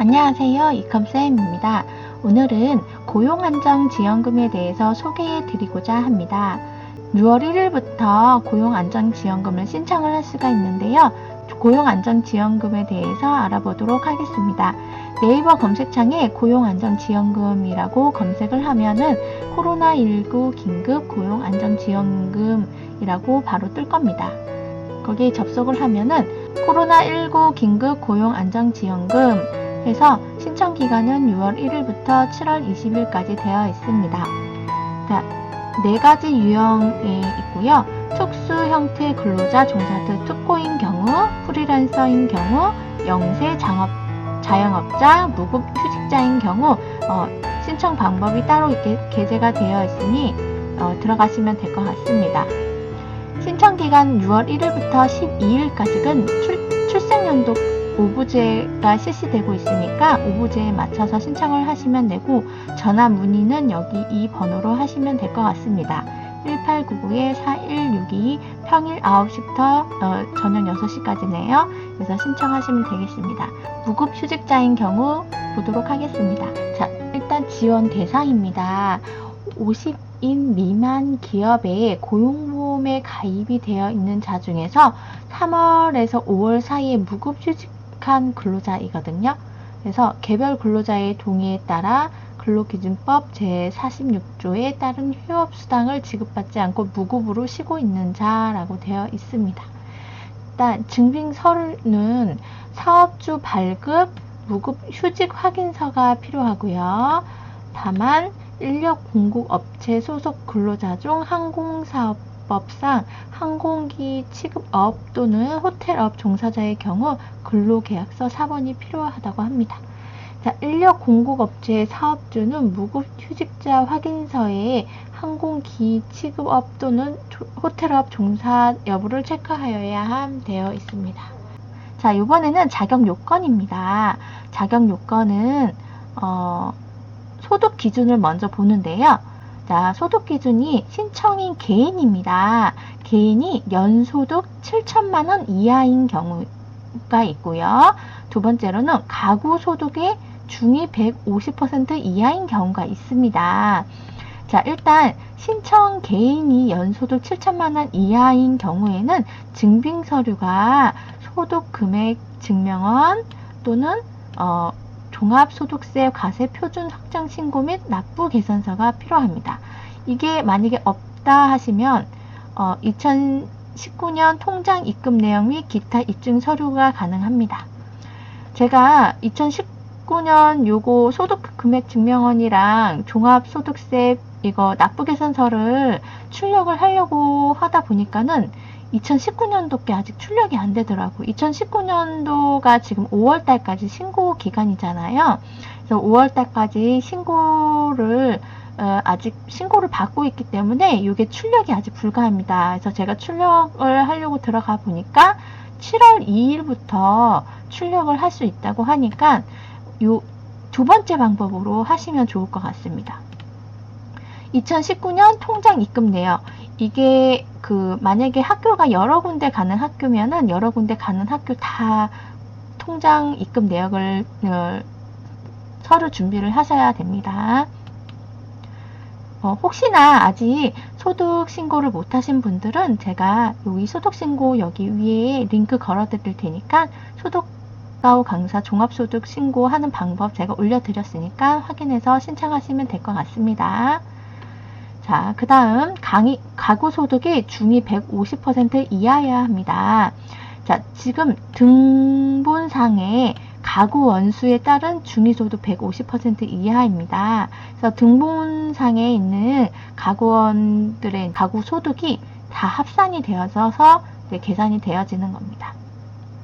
안녕하세요. 이컴쌤입니다. 오늘은 고용안정지원금에 대해서 소개해 드리고자 합니다. 6월 1일부터 고용안정지원금을 신청을 할 수가 있는데요. 고용안정지원금에 대해서 알아보도록 하겠습니다. 네이버 검색창에 고용안정지원금이라고 검색을 하면은 코로나19 긴급 고용안정지원금이라고 바로 뜰 겁니다. 거기에 접속을 하면은 코로나19 긴급 고용안정지원금 해서 신청 기간은 6월 1일부터 7월 20일까지 되어 있습니다. 자, 네 가지 유형에 있고요. 특수 형태 근로자 종사트 특고인 경우, 프리랜서인 경우, 영세 장업 자영업자, 무급 휴직자인 경우 어, 신청 방법이 따로 이렇게 게재가 되어 있으니 어, 들어가시면 될 것 같습니다. 신청 기간 6월 1일부터 12일까지는 출, 출생연도 오부제가 실시되고 있으니까 오부제에 맞춰서 신청을 하시면 되고 전화 문의는 여기 이 번호로 하시면 될 것 같습니다. 1899-4162 평일 9시부터 어, 저녁 6시까지네요. 그래서 신청하시면 되겠습니다. 무급 휴직자인 경우 보도록 하겠습니다. 자, 일단 지원 대상입니다. 50인 미만 기업에 고용보험에 가입이 되어 있는 자 중에서 3월에서 5월 사이에 무급 휴직 한 근로자이거든요. 그래서 개별 근로자의 동의에 따라 근로기준법 제46조에 따른 휴업수당을 지급받지 않고 무급으로 쉬고 있는 자라고 되어 있습니다. 일단 증빙서류는 사업주 발급 무급 휴직 확인서가 필요하고요. 다만 인력 공급 업체 소속 근로자 중 항공사업 법상 항공기 취급업 또는 호텔업 종사자의 경우 근로계약서 4번이 필요하다고 합니다. 자, 인력 공급 업체의 사업주는 무급 휴직자 확인서에 항공기 취급업 또는 조- 호텔업 종사 여부를 체크하여야 함 되어 있습니다. 자, 이번에는 자격 요건입니다. 자격 요건은 어, 소득 기준을 먼저 보는데요. 자, 소득 기준이 신청인 개인입니다. 개인이 연소득 7천만 원 이하인 경우가 있고요. 두 번째로는 가구 소득의 중위 150% 이하인 경우가 있습니다. 자, 일단 신청 개인이 연소득 7천만 원 이하인 경우에는 증빙 서류가 소득 금액 증명원 또는 어, 종합소득세 과세 표준 확정 신고 및 납부 계산서가 필요합니다. 이게 만약에 없다 하시면 어, 2019년 통장 입금 내용 및 기타 입증 서류가 가능합니다. 제가 2019년 요거 소득 금액 증명원이랑 종합소득세 이거 납부 계산서를 출력을 하려고 하다 보니까는 2019년도께 아직 출력이 안 되더라고. 2019년도가 지금 5월 달까지 신고 기간이잖아요. 그래서 5월 달까지 신고를 어, 아직 신고를 받고 있기 때문에 이게 출력이 아직 불가합니다. 그래서 제가 출력을 하려고 들어가 보니까 7월 2일부터 출력을 할 수 있다고 하니까 요 두 번째 방법으로 하시면 좋을 것 같습니다. 2019년 통장 입금 내역 이게 그 만약에 학교가 여러 군데 가는 학교면은 여러 군데 가는 학교 다 통장 입금 내역을 어, 서류 준비를 하셔야 됩니다. 어, 혹시나 아직 소득 신고를 못 하신 분들은 제가 여기 소득 신고 여기 위에 링크 걸어 드릴 테니까 소득가우 강사 종합소득 신고하는 방법 제가 올려드렸으니까 확인해서 신청하시면 될 것 같습니다. 자, 그 다음 강의, 가구 소득이 중위 150% 이하여야 합니다. 자, 지금 등본상에 가구 원수에 따른 중위소득 150% 이하입니다. 그래서 등본상에 있는 가구원들의 가구 소득이 다 합산이 되어서 이제 계산이 되어지는 겁니다.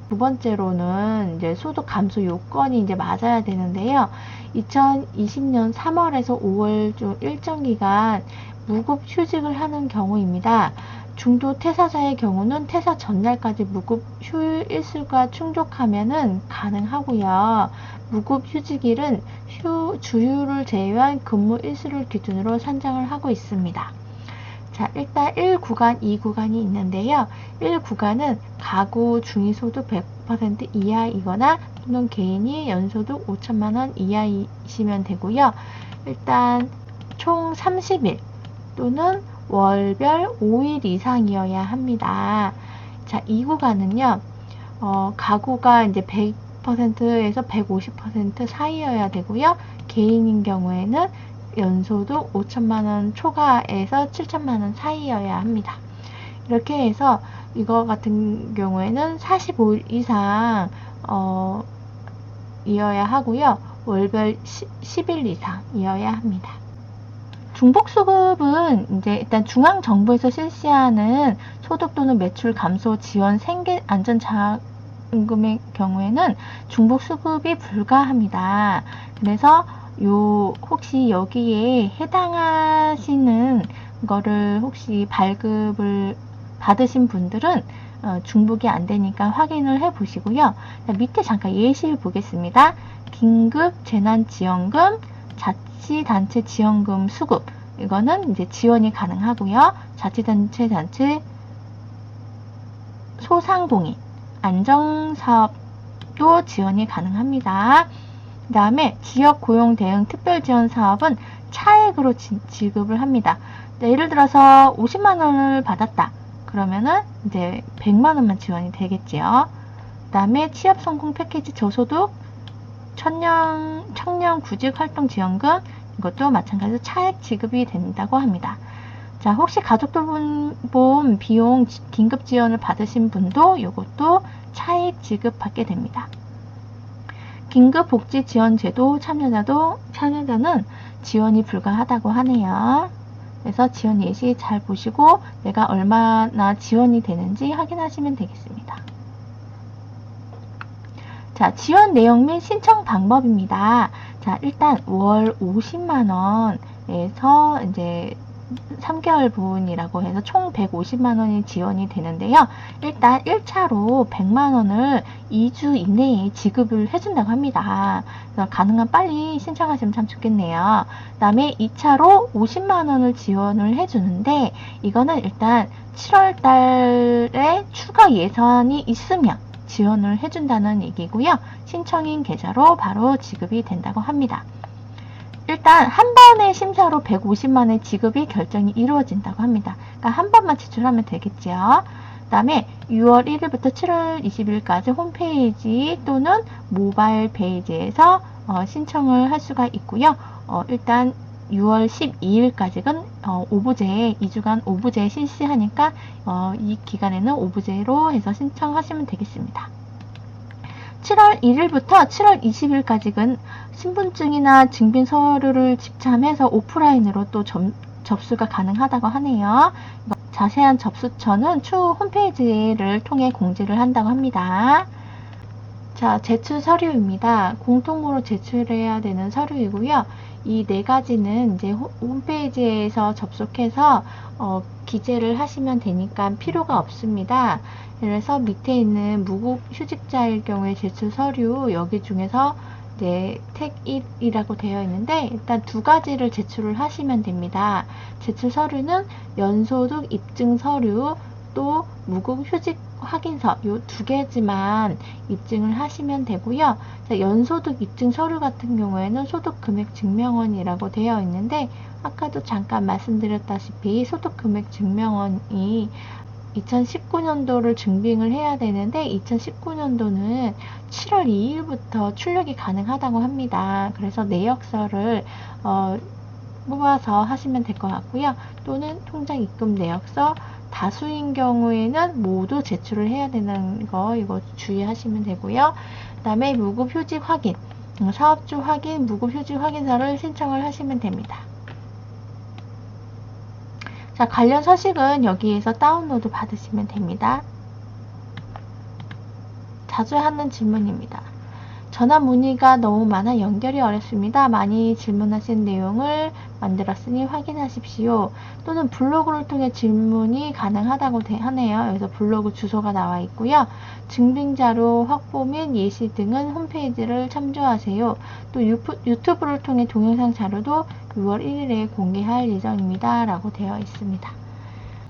두 번째로는 이제 소득 감소 요건이 이제 맞아야 되는데요. 2020년 3월에서 5월 중 일정 기간 무급 휴직을 하는 경우입니다. 중도 퇴사자의 경우는 퇴사 전날까지 무급 휴일 일수가 충족하면은 가능하고요. 무급 휴직일은 휴, 주휴를 제외한 근무 일수를 기준으로 산정을 하고 있습니다. 자, 일단 1구간, 2구간이 있는데요. 1구간은 가구 중위소득 100% 이하이거나 또는 개인이 연소득 5천만 원 이하이시면 되고요. 일단 총 30일 또는 월별 5일 이상이어야 합니다. 자, 이 구간은요, 어, 가구가 이제 100%에서 150% 사이여야 되고요. 개인인 경우에는 연소득 5천만 원 초과에서 7천만 원 사이여야 합니다. 이렇게 해서 이거 같은 경우에는 45일 이상 어, 이어야 하고요. 월별 10, 일 이상이어야 합니다. 중복 수급은 이제 일단 중앙 정부에서 실시하는 소득 또는 매출 감소 지원 생계 안전 자금의 경우에는 중복 수급이 불가합니다. 그래서 요 혹시 여기에 해당하시는 거를 혹시 발급을 받으신 분들은 어, 중복이 안 되니까 확인을 해 보시고요. 자, 밑에 잠깐 예시를 보겠습니다. 긴급 재난지원금, 자치단체 지원금 수급. 이거는 이제 지원이 가능하고요. 자치단체 단체 소상공인 안정사업도 지원이 가능합니다. 그 다음에 지역 고용 대응 특별 지원 사업은 차액으로 지, 지급을 합니다. 네, 예를 들어서 50만 원을 받았다. 그러면은 이제 100만 원만 지원이 되겠지요. 그 다음에 취업 성공 패키지 저소득 청년, 청년 구직 활동 지원금 이것도 마찬가지로 차액 지급이 된다고 합니다. 자, 혹시 가족 돌봄 비용 지- 긴급 지원을 받으신 분도 이것도 차액 지급 받게 됩니다. 긴급 복지 지원 제도 참여자도 참여자는 지원이 불가하다고 하네요. 그래서 지원 예시 잘 보시고 내가 얼마나 지원이 되는지 확인하시면 되겠습니다. 자, 지원 내용 및 신청 방법입니다. 자, 일단 월 50만 원에서 이제 3개월 분이라고 해서 총 150만 원이 지원이 되는데요. 일단 1차로 100만 원을 2주 이내에 지급을 해준다고 합니다. 그래서 가능한 빨리 신청하시면 참 좋겠네요. 그 다음에 2차로 50만 원을 지원을 해주는데 이거는 일단 7월 달에 추가 예산이 있으면 지원을 해준다는 얘기고요. 신청인 계좌로 바로 지급이 된다고 합니다. 일단 한 번의 심사로 150만원의 지급이 결정이 이루어진다고 합니다. 그러니까 한 번만 지출하면 되겠지요. 그 다음에 6월 1일부터 7월 20일까지 홈페이지 또는 모바일 페이지에서 어, 신청을 할 수가 있고요. 어, 일단 6월 12일까지는 어, 오부제 2주간 오부제 실시하니까 어, 이 기간에는 오부제로 해서 신청하시면 되겠습니다. 7월 1일부터 7월 20일까지는 신분증이나 증빙 서류를 집참해서 오프라인으로 또 점- 접수가 가능하다고 하네요. 자세한 접수처는 추후 홈페이지를 통해 공지를 한다고 합니다. 자, 제출 서류입니다. 공통으로 제출해야 되는 서류이고요. 이 네 가지는 이제 호- 홈페이지에서 접속해서 어, 기재를 하시면 되니까 필요가 없습니다. 그래서 밑에 있는 무급 휴직자일 경우에 제출 서류 여기 중에서 이제 택 1이라고 되어 있는데 일단 두 가지를 제출을 하시면 됩니다. 제출 서류는 연소득 입증 서류 또 무급 휴직 확인서 요두 개지만 입증을 하시면 되고요. 자, 연소득 입증 서류 같은 경우에는 소득 금액 증명원이라고 되어 있는데 아까도 잠깐 말씀드렸다시피 소득 금액 증명원이 2019년도를 증빙을 해야 되는데 2019년도는 7월 2일부터 출력이 가능하다고 합니다. 그래서 내역서를 어, 뽑아서 하시면 될 것 같고요. 또는 통장 입금 내역서 다수인 경우에는 모두 제출을 해야 되는 거 이거 주의하시면 되고요. 그 다음에 무급 휴직 확인, 음, 사업주 확인, 무급 휴직 확인서를 신청을 하시면 됩니다. 자, 관련 서식은 여기에서 다운로드 받으시면 됩니다. 자주 하는 질문입니다. 전화 문의가 너무 많아 연결이 어렵습니다. 많이 질문하신 내용을 만들었으니 확인하십시오. 또는 블로그를 통해 질문이 가능하다고 돼- 하네요. 여기서 블로그 주소가 나와 있고요. 증빙자료 확보 및 예시 등은 홈페이지를 참조하세요. 또 유튜브를 통해 동영상 자료도 6월 1일에 공개할 예정입니다. 라고 되어 있습니다.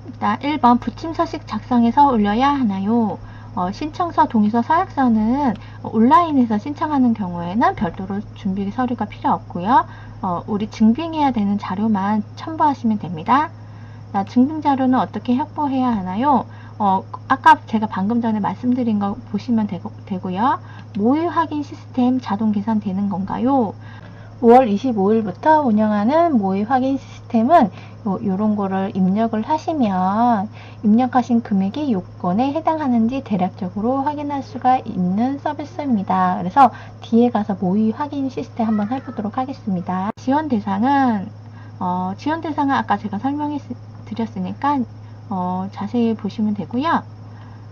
일단 1번 부침 서식 작성해서 올려야 하나요? 어, 신청서, 동의서, 서약서는 온라인에서 신청하는 경우에는 별도로 준비 서류가 필요 없고요. 어, 우리 증빙해야 되는 자료만 첨부하시면 됩니다. 자, 증빙 자료는 어떻게 확보해야 하나요? 어, 아까 제가 방금 전에 말씀드린 거 보시면 되고, 되고요. 모의 확인 시스템 자동 계산되는 건가요? 5월 25일부터 운영하는 모의 확인 시스템은 요, 요런 거를 입력을 하시면 입력하신 금액이 요건에 해당하는지 대략적으로 확인할 수가 있는 서비스입니다. 그래서 뒤에 가서 모의 확인 시스템 한번 해보도록 하겠습니다. 지원 대상은 어, 지원 대상은 아까 제가 설명해 드렸으니까 어, 자세히 보시면 되고요.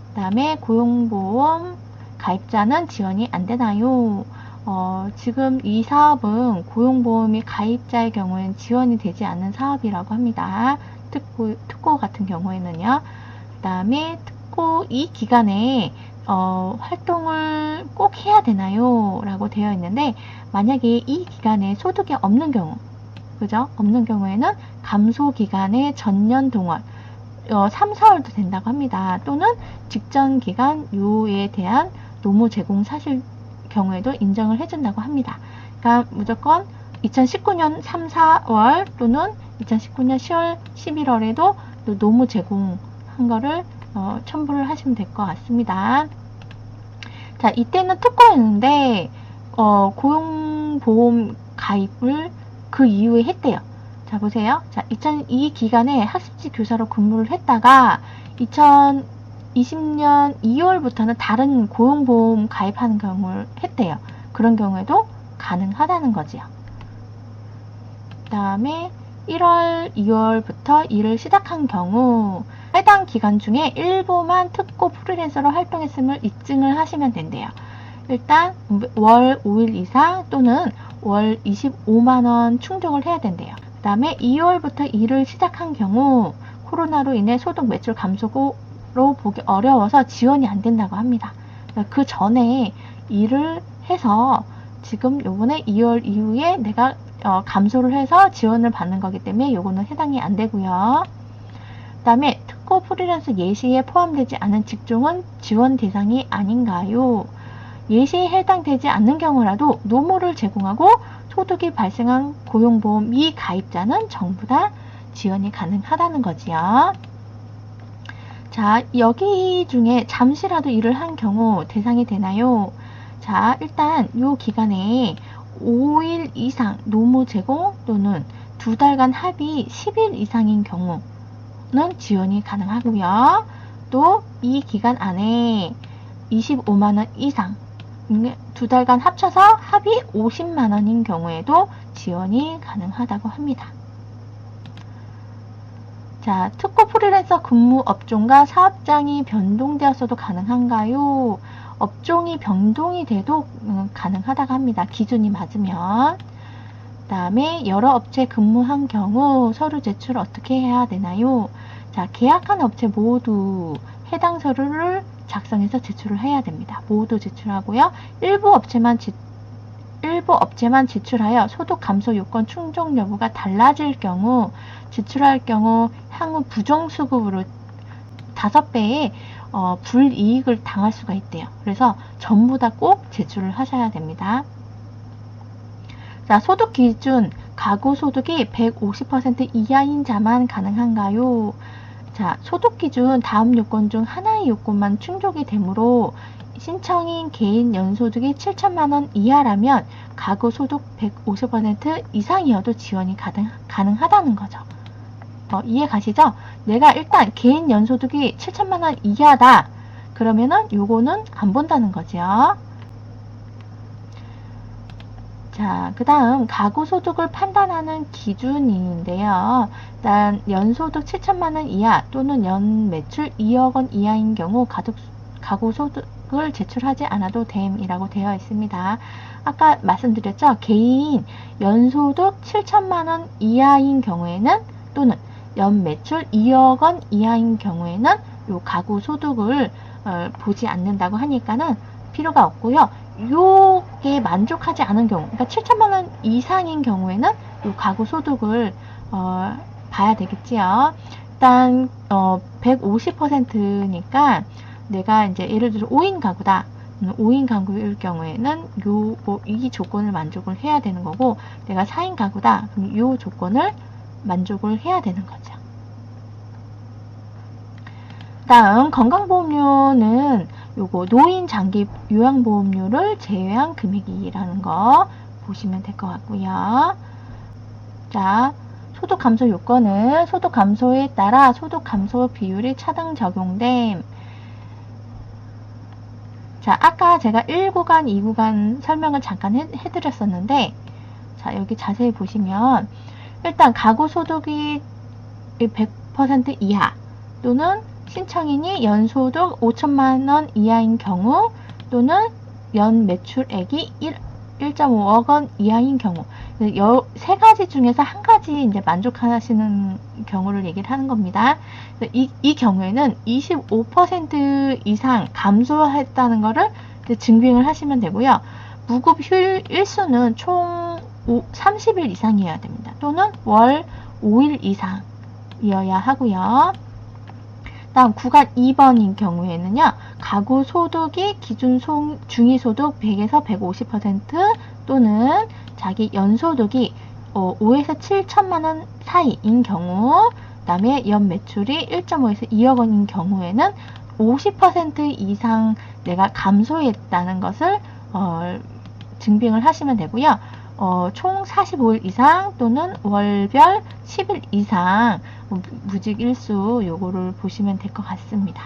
그 다음에 고용보험 가입자는 지원이 안 되나요? 어, 지금 이 사업은 고용보험이 가입자의 경우에는 지원이 되지 않는 사업이라고 합니다. 특고, 특고 같은 경우에는요. 그 다음에 특고 이 기간에 어, 활동을 꼭 해야 되나요? 라고 되어 있는데, 만약에 이 기간에 소득이 없는 경우, 그죠? 없는 경우에는 감소 기간의 전년 동안, 어, 3, 4월도 된다고 합니다. 또는 직전 기간 요에 대한 노무 제공 사실 경우에도 인정을 해준다고 합니다. 그러니까 무조건 2019년 3, 4월 또는 2019년 10월, 11월에도 노무 제공한 거를 어, 첨부를 하시면 될 것 같습니다. 자, 이때는 특권이었는데 어, 고용보험 가입을 그 이후에 했대요. 자, 보세요. 자, 2002 기간에 학습지 교사로 근무를 했다가 2020년 2월부터는 다른 고용보험 가입하는 경우를 했대요. 그런 경우에도 가능하다는 거지요. 그 다음에 1월, 2월부터 일을 시작한 경우 해당 기간 중에 일부만 특고 프리랜서로 활동했음을 입증을 하시면 된대요. 일단 월 5일 이상 또는 월 25만원 충족을 해야 된대요. 그 다음에 2월부터 일을 시작한 경우 코로나로 인해 소득 매출 감소 로 보기 어려워서 지원이 안 된다고 합니다. 그 전에 일을 해서 지금 요번에 2월 이후에 내가 어, 감소를 해서 지원을 받는 거기 때문에 요거는 해당이 안 되고요. 그 다음에 특고 프리랜서 예시에 포함되지 않은 직종은 지원 대상이 아닌가요? 예시에 해당되지 않는 경우라도 노무를 제공하고 소득이 발생한 고용보험 미 가입자는 전부 다 지원이 가능하다는 거지요. 자, 여기 중에 잠시라도 일을 한 경우 대상이 되나요? 자, 일단 요 기간에 5일 이상 노무 제공 또는 두 달간 합의 10일 이상인 경우는 지원이 가능하고요. 또 이 기간 안에 25만원 이상 두 달간 합쳐서 합의 50만원인 경우에도 지원이 가능하다고 합니다. 자, 특고 프리랜서 근무 업종과 사업장이 변동되었어도 가능한가요? 업종이 변동이 돼도 음, 가능하다고 합니다. 기준이 맞으면. 그 다음에 여러 업체 근무한 경우 서류 제출 어떻게 해야 되나요? 자, 계약한 업체 모두 해당 서류를 작성해서 제출을 해야 됩니다. 모두 제출하고요. 일부 업체만 지, 일부 업체만 지출하여 소득 감소 요건 충족 여부가 달라질 경우 지출할 경우 향후 부정수급으로 다섯 배의 어, 불이익을 당할 수가 있대요. 그래서 전부 다 꼭 제출을 하셔야 됩니다. 자, 소득 기준 가구 소득이 150% 이하인 자만 가능한가요? 자, 소득 기준 다음 요건 중 하나의 요건만 충족이 되므로 신청인 개인 연소득이 7천만 원 이하라면 가구 소득 150% 이상이어도 지원이 가능, 가능하다는 거죠. 어, 이해 가시죠? 내가 일단 개인 연소득이 7천만 원 이하다. 그러면은 요거는 안 본다는 거죠. 자, 그 다음 가구 소득을 판단하는 기준인데요. 일단 연소득 7천만 원 이하 또는 연 매출 2억 원 이하인 경우 가족, 가구 소득을 제출하지 않아도 됨이라고 되어 있습니다. 아까 말씀드렸죠? 개인 연소득 7천만 원 이하인 경우에는 또는 연 매출 2억 원 이하인 경우에는 요 가구 소득을 어, 보지 않는다고 하니까는 필요가 없고요. 요게 만족하지 않은 경우, 그러니까 7천만 원 이상인 경우에는 요 가구 소득을 어, 봐야 되겠지요. 일단 어, 150%니까 내가 이제 예를 들어 5인 가구다. 5인 가구일 경우에는 요, 뭐, 이 조건을 만족을 해야 되는 거고, 내가 4인 가구다. 그럼 요 조건을 만족을 해야 되는 거죠. 다음, 건강보험료는 요거 노인 장기 요양보험료를 제외한 금액이라는 거 보시면 될 것 같고요. 자, 소득 감소 요건은 소득 감소에 따라 소득 감소 비율이 차등 적용됨. 자, 아까 제가 1구간, 2구간 설명을 잠깐 해, 해드렸었는데, 자, 여기 자세히 보시면, 일단 가구 소득이 100% 이하, 또는 신청인이 연소득 5천만 원 이하인 경우, 또는 연 매출액이 1, 1.5억 원 이하인 경우, 여, 세 가지 중에서 한 가지 이제 만족하시는 경우를 얘기를 하는 겁니다. 이, 이 경우에는 25% 이상 감소했다는 것을 증빙을 하시면 되고요. 무급 휴일 일수는 총 30일 이상이어야 됩니다. 또는 월 5일 이상이어야 하고요. 다음 구간 2번인 경우에는요. 가구 소득이 기준 소, 중위소득 100에서 150% 또는 자기 연소득이 어, 5에서 7천만 원 사이인 경우 그 다음에 연 매출이 1.5에서 2억 원인 경우에는 50% 이상 내가 감소했다는 것을 어, 증빙을 하시면 되고요. 어, 총 45일 이상 또는 월별 10일 이상 무직 일수 요거를 보시면 될 것 같습니다.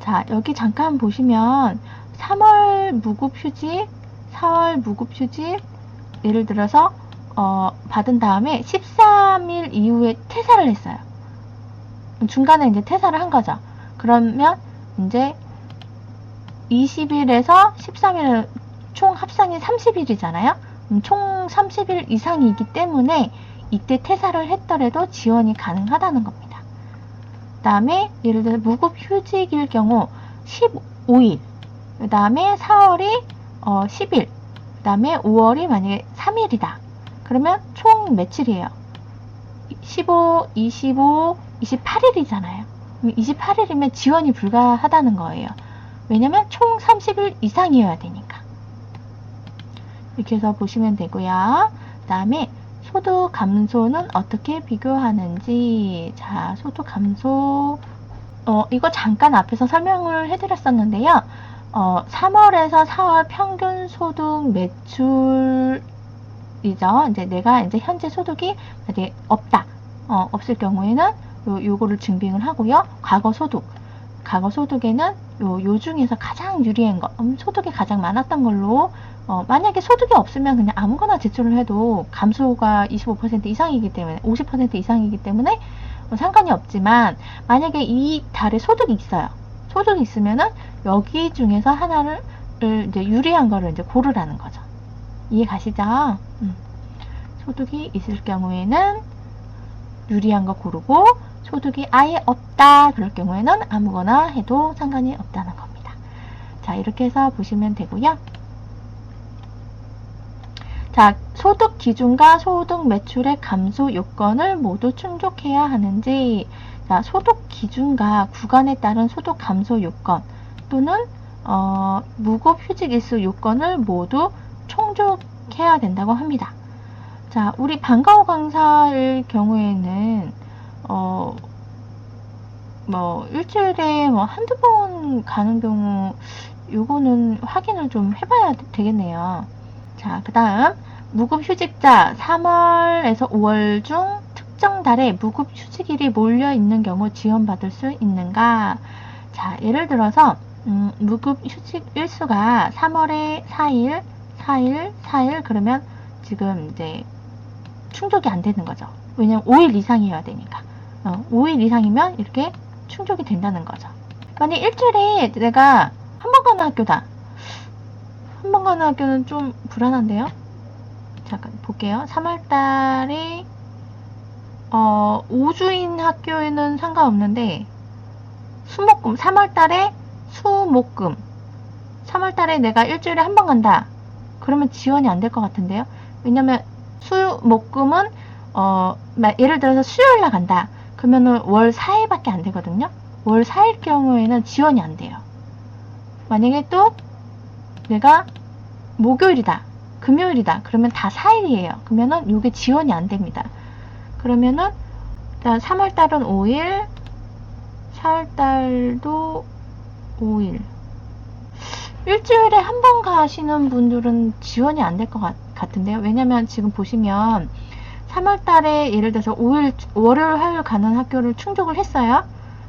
자, 여기 잠깐 보시면 3월 무급 휴직, 4월 무급 휴직 예를 들어서 어, 받은 다음에 13일 이후에 퇴사를 했어요. 중간에 이제 퇴사를 한 거죠. 그러면 이제 20일에서 13일 총 합산이 30일이잖아요. 음, 총 30일 이상이기 때문에 이때 퇴사를 했더라도 지원이 가능하다는 겁니다. 그 다음에 예를 들어 무급 휴직일 경우 15일, 그 다음에 4월이 어, 10일, 그 다음에 5월이 만약에 3일이다. 그러면 총 며칠이에요? 15, 25, 28일이잖아요. 28일이면 지원이 불가하다는 거예요. 왜냐면 총 30일 이상이어야 되니까. 이렇게 해서 보시면 되고요. 그 다음에 소득 감소는 어떻게 비교하는지 자 소득 감소 어, 이거 잠깐 앞에서 설명을 해드렸었는데요. 어, 3월에서 4월 평균 소득 매출이죠. 이제 내가 이제 현재 소득이 만약에 없다. 어, 없을 경우에는 요, 요거를 증빙을 하고요. 과거 소득. 과거 소득에는 요, 요 중에서 가장 유리한 거, 음, 소득이 가장 많았던 걸로 어, 만약에 소득이 없으면 그냥 아무거나 제출을 해도 감소가 25% 이상이기 때문에 50% 이상이기 때문에 뭐 상관이 없지만 만약에 이 달에 소득이 있어요. 소득이 있으면은 여기 중에서 하나를 이제 유리한 거를 이제 고르라는 거죠. 이해 가시죠? 음. 소득이 있을 경우에는 유리한 거 고르고 소득이 아예 없다 그럴 경우에는 아무거나 해도 상관이 없다는 겁니다. 자 이렇게 해서 보시면 되고요. 자, 소득 기준과 소득 매출의 감소 요건을 모두 충족해야 하는지, 자, 소득 기준과 구간에 따른 소득 감소 요건 또는 어, 무급 휴직 일수 요건을 모두 충족해야 된다고 합니다. 자, 우리 방과후 강사일 경우에는 어, 뭐 일주일에 뭐 한두 번 가는 경우 요거는 확인을 좀 해봐야 되겠네요. 자, 그 다음 무급 휴직자 3월에서 5월 중 특정 달에 무급 휴직일이 몰려 있는 경우 지원받을 수 있는가? 자, 예를 들어서 음, 무급 휴직 일수가 3월에 4일, 4일, 4일 그러면 지금 이제 충족이 안 되는 거죠. 왜냐면 5일 이상이어야 되니까. 어, 5일 이상이면 이렇게 충족이 된다는 거죠. 만약 일주일에 내가 한 번 가는 학교다. 한 번 가는 학교는 좀 불안한데요? 잠깐 볼게요. 3월 달에 어, 5주인 학교에는 상관없는데 수목금 3월 달에 수목금 3월 달에 내가 일주일에 한 번 간다. 그러면 지원이 안 될 것 같은데요. 왜냐면 수 목금은 어, 예를 들어서 수요일 날 간다. 그러면은 월 4일밖에 안 되거든요. 월 4일 경우에는 지원이 안 돼요. 만약에 또 내가 목요일이다, 금요일이다, 그러면 다 4일이에요. 그러면은 이게 지원이 안 됩니다. 그러면은 일단 3월 달은 5일, 4월 달도 5일. 일주일에 한 번 가시는 분들은 지원이 안 될 것 같은데요. 왜냐면 지금 보시면 3월 달에 예를 들어서 5일, 월요일, 화요일 가는 학교를 충족을 했어요.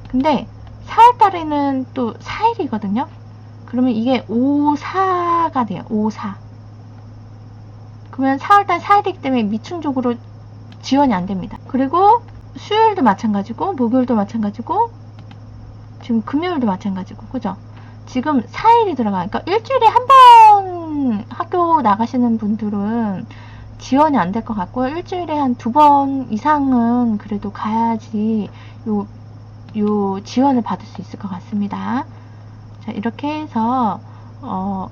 근데 4월 달에는 또 4일이거든요. 그러면 이게 5, 4가 돼요. 5, 4. 그러면 4월 달 4일이기 때문에 미충족으로 지원이 안 됩니다. 그리고 수요일도 마찬가지고, 목요일도 마찬가지고, 지금 금요일도 마찬가지고, 그죠? 지금 4일이 들어가. 그러니까 일주일에 한 번 학교 나가시는 분들은 지원이 안 될 것 같고요. 일주일에 한 두 번 이상은 그래도 가야지 요, 요 지원을 받을 수 있을 것 같습니다. 자, 이렇게 해서, 어,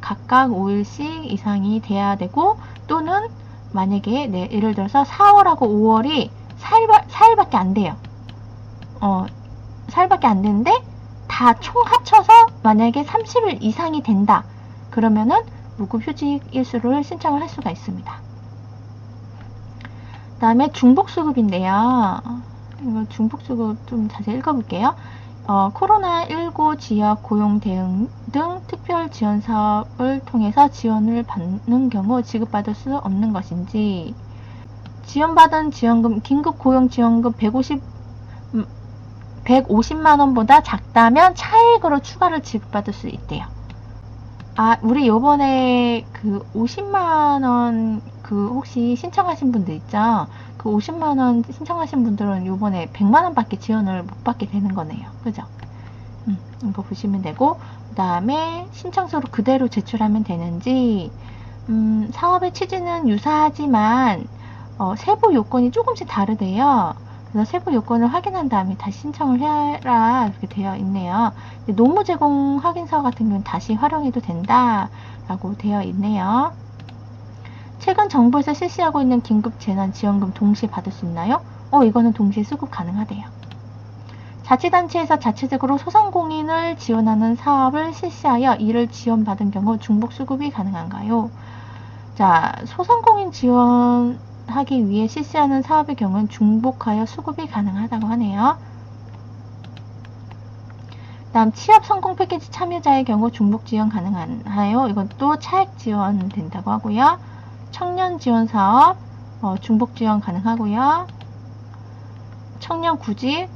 각각 5일씩 이상이 돼야 되고, 또는 만약에, 네, 예를 들어서 4월하고 5월이 4일, 4일밖에 안 돼요. 어, 4일밖에 안 되는데, 다 총 합쳐서 만약에 30일 이상이 된다. 그러면은 무급 휴직 일수를 신청을 할 수가 있습니다. 그 다음에 중복수급인데요. 이거 중복수급 좀 자세히 읽어볼게요. 어, 코로나19 지역 고용 대응 등 특별 지원 사업을 통해서 지원을 받는 경우 지급받을 수 없는 것인지, 지원받은 지원금, 긴급 고용 지원금 150, 150만 원보다 작다면 차액으로 추가를 지급받을 수 있대요. 아, 우리 요번에 그 50만 원 그 혹시 신청하신 분들 있죠? 그 50만 원 신청하신 분들은 요번에 100만 원밖에 지원을 못 받게 되는 거네요. 그죠? 음, 이거 보시면 되고 그다음에 신청서로 그대로 제출하면 되는지 음, 사업의 취지는 유사하지만 어, 세부 요건이 조금씩 다르대요. 그래서 세부 요건을 확인한 다음에 다시 신청을 해라 이렇게 되어 있네요. 노무 제공 확인서 같은 경우는 다시 활용해도 된다라고 되어 있네요. 최근 정부에서 실시하고 있는 긴급 재난 지원금 동시에 받을 수 있나요? 어, 이거는 동시에 수급 가능하대요. 자치단체에서 자체적으로 소상공인을 지원하는 사업을 실시하여 이를 지원받은 경우 중복 수급이 가능한가요? 자, 소상공인 지원 하기 위해 실시하는 사업의 경우는 중복하여 수급이 가능하다고 하네요. 다음 취업 성공 패키지 참여자의 경우 중복 지원 가능하요. 이건 또 차액 지원 된다고 하고요. 청년 지원 사업 어, 중복 지원 가능하고요. 청년 구직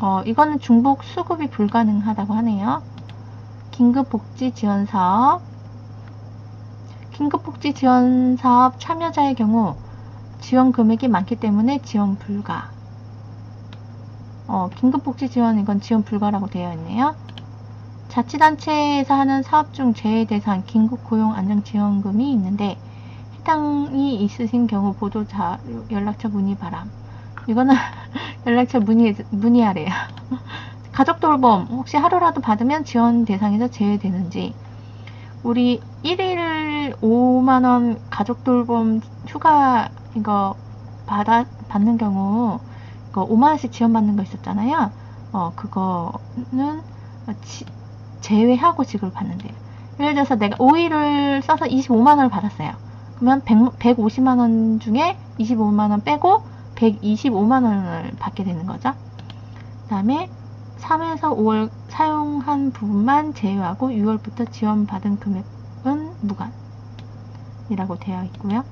어, 이거는 중복 수급이 불가능하다고 하네요. 긴급 복지 지원 사업 긴급 복지 지원 사업 참여자의 경우 지원 금액이 많기 때문에 지원 불가. 어, 긴급복지 지원 이건 지원 불가라고 되어 있네요. 자치단체에서 하는 사업 중 제외 대상 긴급 고용 안정 지원금이 있는데 해당이 있으신 경우 보도 자료 연락처 문의 바람. 이거는 연락처 문의 문의하래요. 가족 돌봄 혹시 하루라도 받으면 지원 대상에서 제외되는지 우리 1일 5만원 가족 돌봄 휴가 이거 받아, 받는 경우, 이거 5만원씩 지원받는 거 있었잖아요. 어, 그거는 지, 제외하고 지급을 받는데요. 예를 들어서 내가 5일을 써서 25만원을 받았어요. 그러면 100, 150만원 중에 25만원 빼고 125만원을 받게 되는 거죠. 그 다음에 3에서 5월 사용한 부분만 제외하고 6월부터 지원받은 금액은 무관이라고 되어 있고요.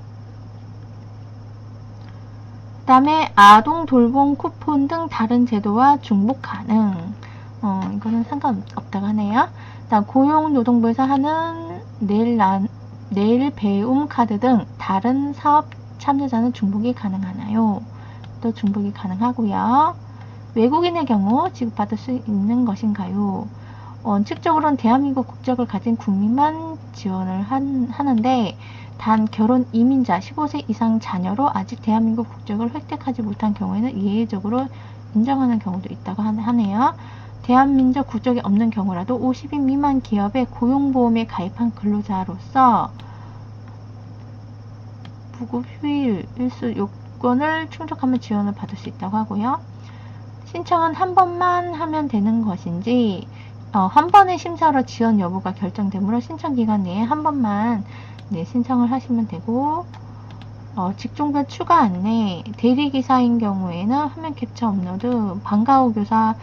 그다음에 아동 돌봄 쿠폰 등 다른 제도와 중복 가능. 어, 이거는 상관없다고 하네요. 다음 고용노동부에서 하는 내일 난, 내일 배움 카드 등 다른 사업 참여자는 중복이 가능하나요? 또 중복이 가능하고요. 외국인의 경우 지급받을 수 있는 것인가요? 원칙적으로는 대한민국 국적을 가진 국민만 지원을 한, 하는데 단 결혼 이민자 15세 이상 자녀로 아직 대한민국 국적을 획득하지 못한 경우에는 예외적으로 인정하는 경우도 있다고 하네요. 대한민족 국적이 없는 경우라도 50인 미만 기업의 고용보험에 가입한 근로자로서 부급 휴일 일수 요건을 충족하면 지원을 받을 수 있다고 하고요. 신청은 한 번만 하면 되는 것인지 어, 한 번의 심사로 지원 여부가 결정되므로 신청 기간 내에 한 번만 네, 신청을 하시면 되고 어, 직종별 추가 안내 대리기사인 경우에는 화면 캡처 업로드 방과 후 교사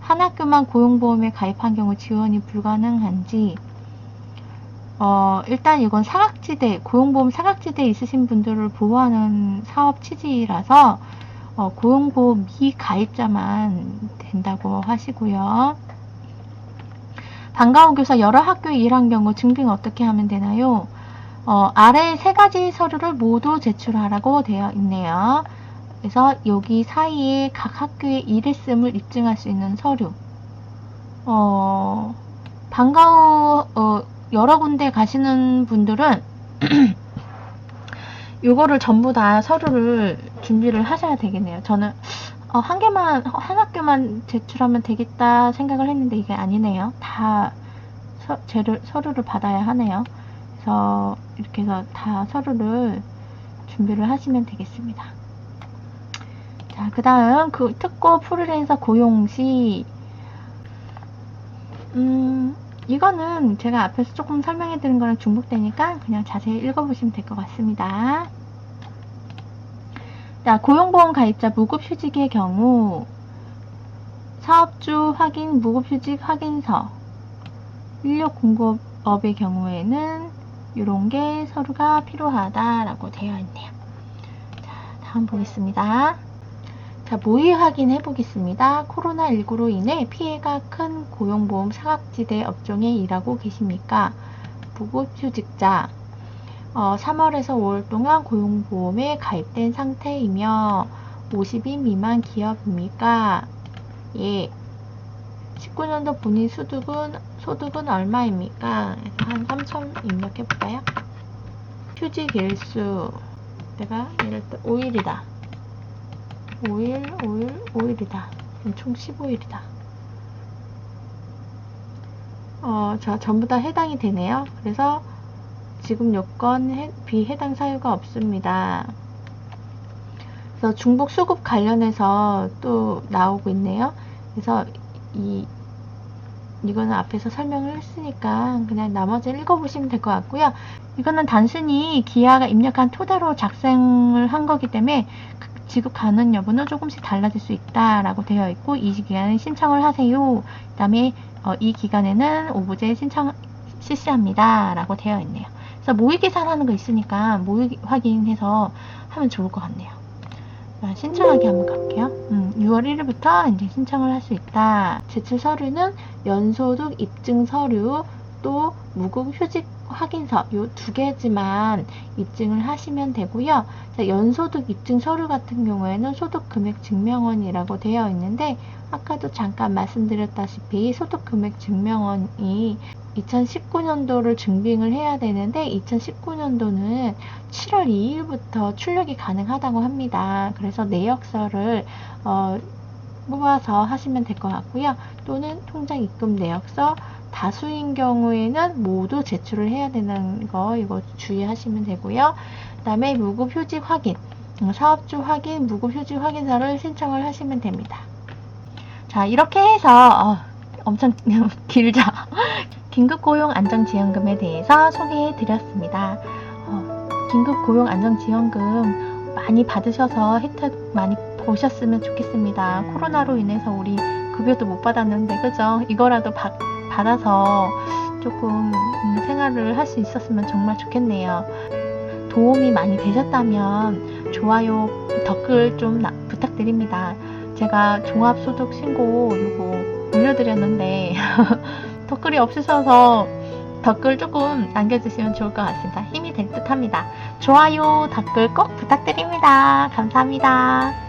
한 학교만 고용보험에 가입한 경우 지원이 불가능한지 어, 일단 이건 사각지대, 고용보험 사각지대에 있으신 분들을 보호하는 사업 취지라서 어, 고용보험 미가입자만 된다고 하시고요. 방과후 교사 여러 학교에 일한 경우 증빙 어떻게 하면 되나요? 어, 아래 세 가지 서류를 모두 제출하라고 되어 있네요. 그래서 여기 사이에 각 학교에 일했음을 입증할 수 있는 서류. 어, 방과후 어, 여러 군데 가시는 분들은 요거를 전부 다 서류를 준비를 하셔야 되겠네요. 저는 어, 한 개만 한 학교만 제출하면 되겠다 생각을 했는데 이게 아니네요. 다 서, 재료, 서류를 받아야 하네요. 그래서 이렇게 해서 다 서류를 준비를 하시면 되겠습니다. 자, 그 다음 그 특고 프리랜서 고용 시 음, 이거는 제가 앞에서 조금 설명해 드린 거랑 중복되니까 그냥 자세히 읽어보시면 될 것 같습니다. 자, 고용보험 가입자 무급휴직의 경우 사업주 확인 무급휴직 확인서 인력 공급업의 경우에는 이런 게 서류가 필요하다라고 되어 있네요. 자, 다음 보겠습니다. 자, 모의 확인해 보겠습니다. 코로나19로 인해 피해가 큰 고용보험 사각지대 업종에 일하고 계십니까? 무급휴직자. 어, 3월에서 5월 동안 고용보험에 가입된 상태이며 50인 미만 기업입니까? 예. 19년도 본인 소득은 소득은 얼마입니까? 한 3천 입력해 볼까요? 휴직 일수 내가 예를 들어 5일이다. 5일, 5일, 5일이다. 총 15일이다. 어, 자, 전부 다 해당이 되네요. 그래서 지금 요건 해, 비해당 사유가 없습니다. 그래서 중복 수급 관련해서 또 나오고 있네요. 그래서 이 이거는 앞에서 설명을 했으니까 그냥 나머지 읽어보시면 될 것 같고요. 이거는 단순히 기아가 입력한 토대로 작성을 한 거기 때문에 그 지급 가능 여부는 조금씩 달라질 수 있다라고 되어 있고 이 기간에 신청을 하세요. 그 다음에 어, 이 기간에는 오브제 신청 실시합니다. 라고 되어 있네요. 그래서 모의 계산하는 거 있으니까 모의 확인해서 하면 좋을 것 같네요. 자, 신청하기 한번 갈게요. 음, 6월 1일부터 이제 신청을 할 수 있다. 제출 서류는 연소득 입증 서류 또 무급 휴직 확인서 요두 개지만 입증을 하시면 되고요. 자, 연소득 입증 서류 같은 경우에는 소득 금액 증명원이라고 되어 있는데 아까도 잠깐 말씀드렸다시피 소득 금액 증명원이 2019년도를 증빙을 해야 되는데 2019년도는 7월 2일부터 출력이 가능하다고 합니다. 그래서 내역서를 어, 뽑아서 하시면 될 것 같고요. 또는 통장 입금 내역서 다수인 경우에는 모두 제출을 해야 되는 거 이거 주의하시면 되고요. 그 다음에 무급 휴직 확인, 음, 사업주 확인, 무급 휴직 확인서를 신청을 하시면 됩니다. 자 이렇게 해서 어, 엄청 길죠. 긴급고용 안정지원금에 대해서 소개해 드렸습니다. 어, 긴급고용 안정지원금 많이 받으셔서 혜택 많이 보셨으면 좋겠습니다. 코로나로 인해서 우리 급여도 못 받았는데 그죠? 이거라도 받, 받아서 조금 음, 생활을 할 수 있었으면 정말 좋겠네요. 도움이 많이 되셨다면 좋아요, 댓글 좀 나- 부탁드립니다. 제가 종합소득 신고 이거 올려드렸는데 댓글이 없으셔서 댓글 조금 남겨주시면 좋을 것 같습니다. 힘이 될 듯 합니다. 좋아요, 댓글 꼭 부탁드립니다. 감사합니다.